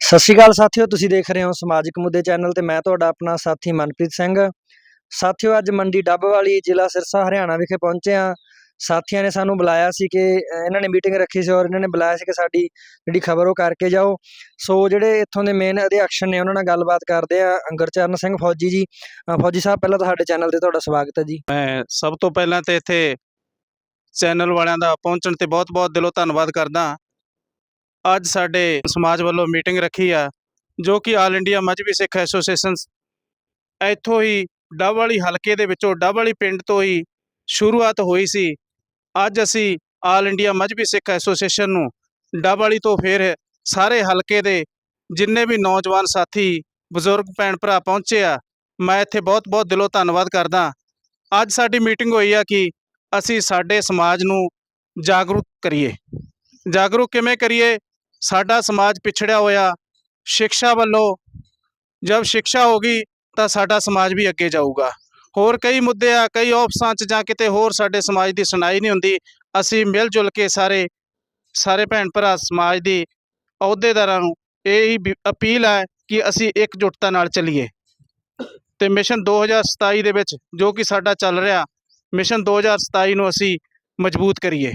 ਸਤਿ ਸ਼੍ਰੀ ਅਕਾਲ ਸਾਥੀਓ, ਤੁਸੀਂ ਦੇਖ ਰਹੇ ਹੋ ਸਮਾਜਿਕ ਮੁੱਦੇ ਚੈਨਲ ਤੇ ਮੈਂ ਤੁਹਾਡਾ ਆਪਣਾ ਸਾਥੀ ਮਨਪ੍ਰੀਤ ਸਿੰਘ। ਸਾਥੀਓ, ਅੱਜ ਮੰਡੀ ਡੱਬ ਵਾਲੀ ਜ਼ਿਲ੍ਹਾ ਸਿਰਸਾ, ਹਰਿਆਣਾ ਵਿਖੇ ਪਹੁੰਚੇ ਹਾਂ। ਸਾਥੀਆਂ ਨੇ ਸਾਨੂੰ ਬੁਲਾਇਆ ਸੀ ਕਿ ਇਹਨਾਂ ਨੇ ਮੀਟਿੰਗ ਰੱਖੀ ਸੀ ਔਰ ਇਹਨਾਂ ਨੇ ਬੁਲਾਇਆ ਸੀ ਕਿ ਸਾਡੀ ਜਿਹੜੀ ਖਬਰ ਉਹ ਕਰਕੇ ਜਾਓ। ਸੋ ਜਿਹੜੇ ਇੱਥੋਂ ਦੇ ਮੇਨ ਅਧਿਆਕਸ਼ ਨੇ ਉਹਨਾਂ ਨਾਲ ਗੱਲਬਾਤ ਕਰਦੇ ਆ ਅੰਗਰਚਰਨ ਸਿੰਘ ਫੌਜੀ ਜੀ ਫੌਜੀ ਸਾਹਿਬ, ਪਹਿਲਾਂ ਤਾਂ ਸਾਡੇ ਚੈਨਲ ਤੇ ਤੁਹਾਡਾ ਸਵਾਗਤ ਹੈ ਜੀ। ਮੈਂ ਸਭ ਤੋਂ ਪਹਿਲਾਂ ਤੇ ਇੱਥੇ ਚੈਨਲ ਵਾਲਿਆਂ ਦਾ ਪਹੁੰਚਣ ਤੇ ਬਹੁਤ-ਬਹੁਤ ਦਿਲੋਂ ਧੰਨਵਾਦ ਕਰਦਾ ਅੱਜ ਸਾਡੇ ਸਮਾਜ ਵੱਲੋਂ ਮੀਟਿੰਗ ਰੱਖੀ ਆ, ਜੋ ਕਿ all India Mazhbi Sikh association ਇੱਥੋਂ ਹੀ ਡੱਬ ਵਾਲੀ ਹਲਕੇ ਦੇ ਵਿੱਚੋਂ ਡੱਬ ਵਾਲੀ ਪਿੰਡ ਤੋਂ ਹੀ ਸ਼ੁਰੂਆਤ ਹੋਈ ਸੀ। ਅੱਜ ਅਸੀਂ all India Mazhbi Sikh association ਨੂੰ ਡੱਬ ਤੋਂ ਫਿਰ ਸਾਰੇ ਹਲਕੇ ਦੇ ਜਿੰਨੇ ਵੀ ਨੌਜਵਾਨ ਸਾਥੀ, ਬਜ਼ੁਰਗ, ਭੈਣ ਭਰਾ ਪਹੁੰਚੇ ਆ, ਮੈਂ ਇੱਥੇ ਬਹੁਤ-ਬਹੁਤ ਦਿਲੋਂ ਧੰਨਵਾਦ ਕਰਦਾ। ਅੱਜ ਸਾਡੀ ਮੀਟਿੰਗ ਹੋਈ ਆ ਕਿ ਅਸੀਂ ਸਾਡੇ ਸਮਾਜ ਨੂੰ ਜਾਗਰੂਕ ਕਰੀਏ। ਜਾਗਰੂਕ ਕਿਵੇਂ ਕਰੀਏ? ਸਾਡਾ ਸਮਾਜ ਪਿਛੜਿਆ ਹੋਇਆ, ਸਿੱਖਿਆ ਵੱਲੋਂ, ਜਦ ਸਿੱਖਿਆ ਹੋਗੀ ਤਾਂ ਸਾਡਾ ਸਮਾਜ ਵੀ ਅੱਗੇ ਜਾਊਗਾ। ਹੋਰ ਕਈ ਮੁੱਦੇ ਆ, ਕਈ ਆਫਿਸਾਂ 'ਚ ਜਾਂ ਕਿਤੇ ਹੋਰ ਸਾਡੇ ਸਮਾਜ ਦੀ ਸੁਣਾਈ ਨਹੀਂ ਹੁੰਦੀ। ਅਸੀਂ ਮਿਲ ਜੁਲ ਕੇ ਸਾਰੇ ਸਾਰੇ ਭੈਣ ਭਰਾ ਸਮਾਜ ਦੀ ਅਹੁਦੇਦਾਰਾਂ ਨੂੰ ਇਹ ਹੀ ਅਪੀਲ ਹੈ ਕਿ ਅਸੀਂ ਇਕਜੁੱਟਤਾ ਨਾਲ ਚੱਲੀਏ। ਤੇ ਮਿਸ਼ਨ 2027 ਦੇ ਵਿੱਚ ਜੋ ਕਿ ਸਾਡਾ ਚੱਲ ਰਿਹਾ, ਮਿਸ਼ਨ 2027 ਨੂੰ ਅਸੀਂ ਮਜ਼ਬੂਤ ਕਰੀਏ।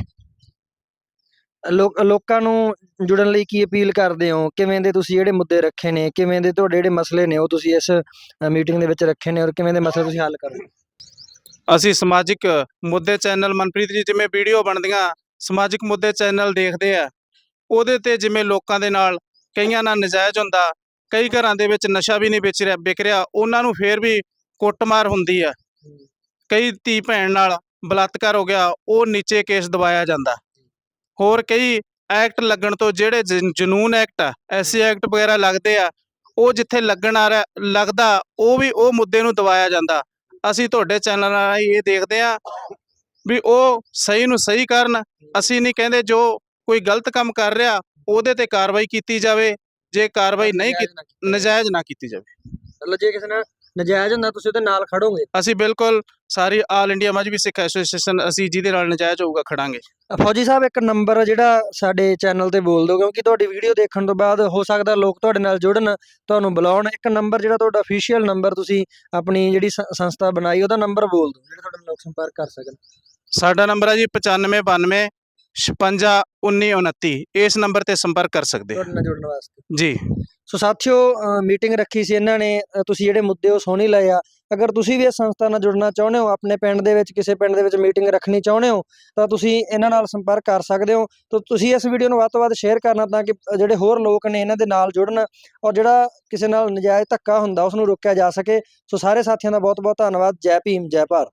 ਲੋਕ ਲੋਕਾਂ ਨੂੰ ਜੁੜਨ ਲਈ ਕੀ ਅਪੀਲ ਕਰਦੇ ਹੋ? ਕਿਵੇਂ ਦੇ ਤੁਸੀਂ ਜਿਹੜੇ ਮੁੱਦੇ ਰੱਖੇ ਨੇ? ਕਿਵੇਂ ਦੇ ਤੁਹਾਡੇ ਜਿਹੜੇ ਮਸਲੇ ਨੇ ਉਹ ਤੁਸੀਂ ਇਸ ਮੀਟਿੰਗ ਦੇ ਵਿੱਚ ਰੱਖੇ ਨੇ ਔਰ ਕਿਵੇਂ ਦੇ ਮਸਲੇ ਤੁਸੀਂ ਹੱਲ ਕਰੋ ਅਸੀਂ ਸਮਾਜਿਕ ਮੁੱਦੇ ਚੈਨਲ ਮਨਪ੍ਰੀਤ ਜੀ ਜਿਵੇਂ ਵੀਡੀਓ ਬਣਦੀਆਂ ਸਮਾਜਿਕ ਮੁੱਦੇ ਚੈਨਲ ਦੇਖਦੇ ਆ। ਉਹਦੇ ਤੇ ਜਿਵੇਂ ਲੋਕਾਂ ਦੇ ਨਾਲ ਕਈਆਂ ਨਾਲ ਨਜਾਇਜ਼ ਹੁੰਦਾ ਕਈ ਘਰਾਂ ਦੇ ਵਿੱਚ ਨਸ਼ਾ ਵੀ ਨਹੀਂ ਵੇਚ ਰਿਹਾ ਵਿਕ ਰਿਹਾ ਉਹਨਾਂ ਨੂੰ ਫੇਰ ਵੀ ਕੁੱਟਮਾਰ ਹੁੰਦੀ ਆ। ਕਈ ਧੀ ਭੈਣ ਨਾਲ ਬਲਾਤਕਾਰ ਹੋ ਗਿਆ ਉਹ ਨੀਚੇ ਕੇਸ ਦਬਾਇਆ ਜਾਂਦਾ। ਹੋਰ ਕਈ ਐਕਟ ਲੱਗਣ ਤੋਂ ਜਿਹੜੇ ਜਨ- ਜਨੂਨ ਐਕਟ ਆ ਐਸਸੀ ਐਕਟ ਵਗੈਰਾ ਲੱਗਦੇ ਆ ਉਹ ਜਿੱਥੇ ਲੱਗਣ ਆ ਰਿਹਾ ਲੱਗਦਾ ਉਹ ਵੀ ਉਹ ਮੁੱਦੇ ਨੂੰ ਦਬਾਇਆ ਜਾਂਦਾ। ਅਸੀਂ ਤੁਹਾਡੇ ਚੈਨਲ ਰਾਹੀਂ ਇਹ ਦੇਖਦੇ ਆ ਵੀ ਉਹ ਸਹੀ ਨੂੰ ਸਹੀ ਕਰਨ ਅਸੀਂ ਨਹੀਂ ਕਹਿੰਦੇ ਜੋ ਕੋਈ ਗਲਤ ਕੰਮ ਕਰ ਰਿਹਾ ਉਹਦੇ ਤੇ ਕਾਰਵਾਈ ਕੀਤੀ ਜਾਵੇ ਜੇ ਕਾਰਵਾਈ ਨਹੀਂ ਨਜਾਇਜ਼ ਨਾ ਕੀਤੀ ਜਾਵੇ। ਮਤਲਬ ਜੇ ਕਿਸੇ ਨਾਲ ਨਜਾਇਜ਼ ਹੁੰਦਾ ਤੁਸੀਂ ਉਹਦੇ ਨਾਲ ਖੜੋਗੇ। ਅਸੀਂ ਬਿਲਕੁਲ ਸਾਰੀ all India Mazhbi Sikh association ਅਸੀਂ ਜਿਹਦੇ ਨਾਲ ਨਜਾਇਜ਼ ਹੋਊਗਾ ਖੜਾਂਗੇ। ਫੌਜੀ ਸਾਹਿਬ ਇੱਕ ਨੰਬਰ ਜਿਹੜਾ ਸਾਡੇ ਚੈਨਲ ਤੇ ਬੋਲ ਦਿਓ ਕਿਉਂਕਿ ਤੁਹਾਡੀ ਵੀਡੀਓ ਦੇਖਣ ਤੋਂ ਬਾਅਦ ਹੋ ਸਕਦਾ ਲੋਕ ਤੁਹਾਡੇ ਨਾਲ ਜੁੜਨ ਤੁਹਾਨੂੰ ਬੁਲਾਉਣ। ਇੱਕ ਨੰਬਰ ਜਿਹੜਾ ਤੁਹਾਡਾ ਅਫੀਸ਼ੀਅਲ ਨੰਬਰ ਤੁਸੀਂ ਆਪਣੀ ਜਿਹੜੀ ਸੰਸਥਾ ਬਣਾਈ ਉਹਦਾ ਨੰਬਰ ਬੋਲ ਦਿਓ ਜਿਹੜੇ ਤੁਹਾਡੇ ਨਾਲ ਲੋਕ ਸੰਪਰਕ ਕਰ ਸਕਣ। ਸਾਡਾ ਨੰਬਰ ਹੈ ਜੀ 9592 56 19 29 ਇਸ ਨੰਬਰ ਤੇ ਸੰਪਰਕ ਕਰ ਸਕਦੇ ਤੁਹਾਡੇ ਨਾਲ ਜੁੜਨ ਵਾਸਤੇ। ਜੀ। ਸੋ ਸਾਥੀਓ ਮੀਟਿੰਗ ਰੱਖੀ ਸੀ ਇਹਨਾਂ ਨੇ ਤੁਸੀਂ ਜਿਹੜੇ ਮੁੱਦੇ ਉਹ ਹੀ ਲਏ ਆ। ਅਗਰ ਤੁਸੀਂ ਵੀ ਇਸ ਸੰਸਥਾ ਨਾਲ ਜੁੜਨਾ ਚਾਹੁੰਦੇ ਹੋ ਆਪਣੇ ਪਿੰਡ ਦੇ ਵਿੱਚ ਕਿਸੇ ਪਿੰਡ ਦੇ ਵਿੱਚ ਮੀਟਿੰਗ ਰੱਖਣੀ ਚਾਹੁੰਦੇ ਹੋ ਤਾਂ ਤੁਸੀਂ ਇਹਨਾਂ ਨਾਲ ਸੰਪਰਕ ਕਰ ਸਕਦੇ ਹੋ। ਤਾਂ ਤੁਸੀਂ ਇਸ ਵੀਡੀਓ ਨੂੰ ਵੱਧ ਤੋਂ ਵੱਧ ਸ਼ੇਅਰ ਕਰਨਾ ਤਾਂ ਕਿ ਜਿਹੜੇ ਹੋਰ ਲੋਕ ਨੇ ਇਹਨਾਂ ਦੇ ਨਾਲ ਜੁੜਨ ਔਰ ਜਿਹੜਾ ਕਿਸੇ ਨਾਲ ਨਜਾਇਜ਼ ਧੱਕਾ ਹੁੰਦਾ ਉਸ ਨੂੰ ਰੋਕਿਆ ਜਾ ਸਕੇ। ਸੋ ਸਾਰੇ ਸਾਥੀਆਂ ਦਾ ਬਹੁਤ ਬਹੁਤ ਧੰਨਵਾਦ। ਜੈ ਭੀਮ ਜੈ ਭਾਰਤ।